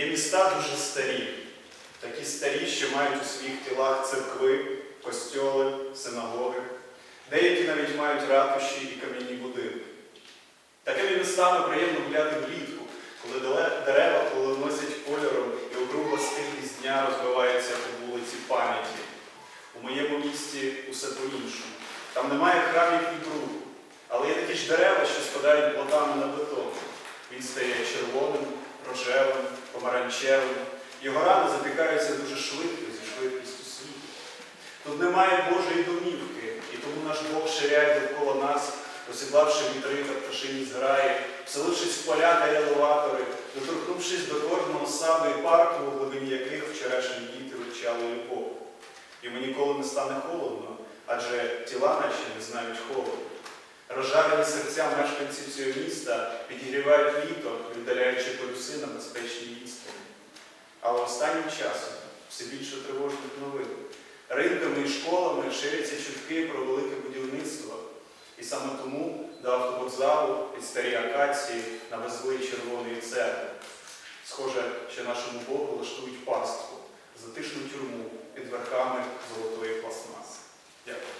є міста дуже старі, такі старі, що мають у своїх тілах церкви, костьоли, синагоги. Деякі навіть мають ратуші і кам'яні будинки. Такими містами приємно гуляти влітку, коли дерева полоносять кольором і округла стилість дня розбивається по вулиці пам'яті. У моєму місті усе по-іншому. Там немає храмів і бруду, але є такі ж дерева, що спадають плодами на бетон. Він стає червоним, рожевим, помаранчевим. Його рани запікаються дуже швидко зі швидкістю світу. Тут немає Божої домівки, і тому наш Бог ширяє довкола нас, осідлавши вітри та пташині зграї, вселившись в поля та елеватори, доторкнувшись до кожного саду і парку, у глибині яких вчорашні діти вивчали любов. Йому ніколи не стане холодно, адже тіла наші не знають холоду. Розжарені серця мешканців цього міста підігрівають літо, віддаляючи полюси на безпечній відстані. Але останнім часом все більше тривожних новин. Ринками і школами ширяться чутки про велике будівництво. І саме тому до автовокзалу під старі акації навезли червоної церкви. Схоже, що нашому Богу влаштують пастку, затишну тюрму під верхами золотої пластмаси. Дякую.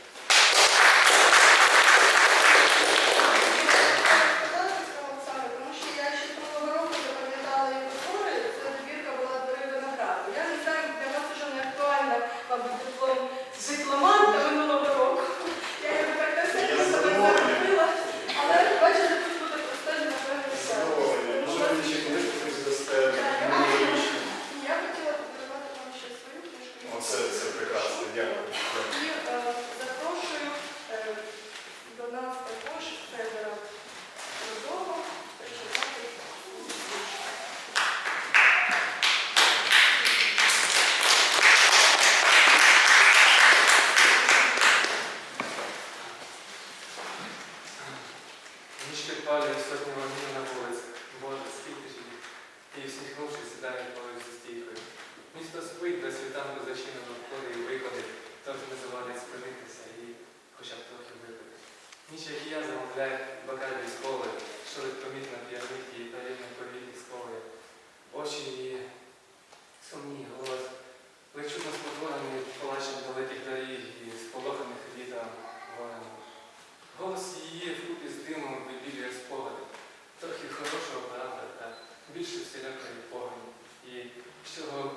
Більше всілякої погоні. І всього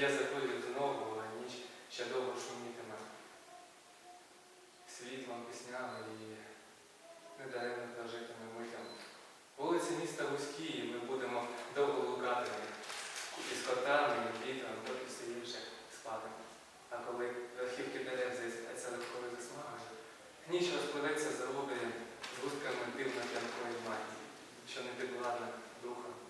Я заходжу знову, а ніч ще довго шумітиме. Світлом, піснями і не даємо та зажитими митями. Вулиці міста вузькі, і ми будемо довго лукати. І з котами, і вітром, доки все інше спати. А коли верхівки дерев з'їздиться легкою засмагою, ніч розпливеться за з густками дивно тянкої мані, що не підладна духом.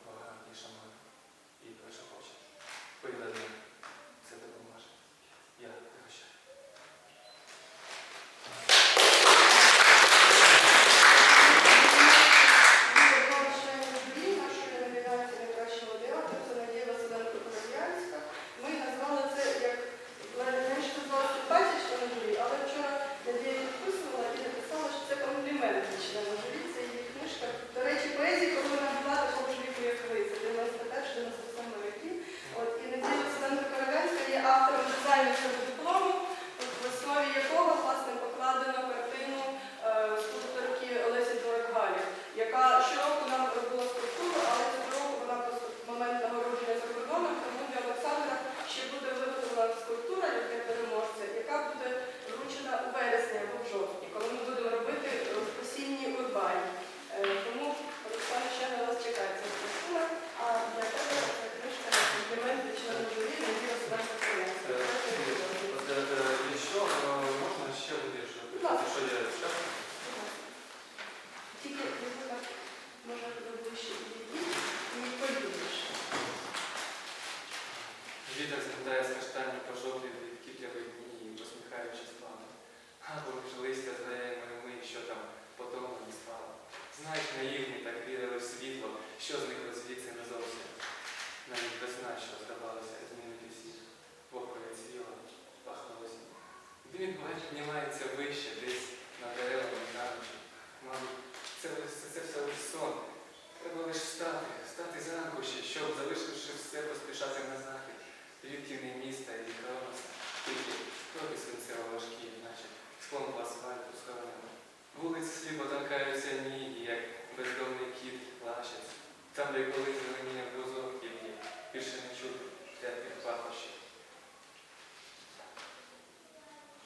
щоб залишивши все, поспішати на захід, Лютівне міста і хронос, тільки трохи свинцево важкі, наче склон по асфальту схоронено. Вулиці сліпо танкаються ніги, як бездомний кіт плачець. Там, де колись зеленіє брузок, які більше не чути теплих пахощів.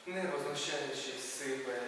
Не вознущаючись сипе.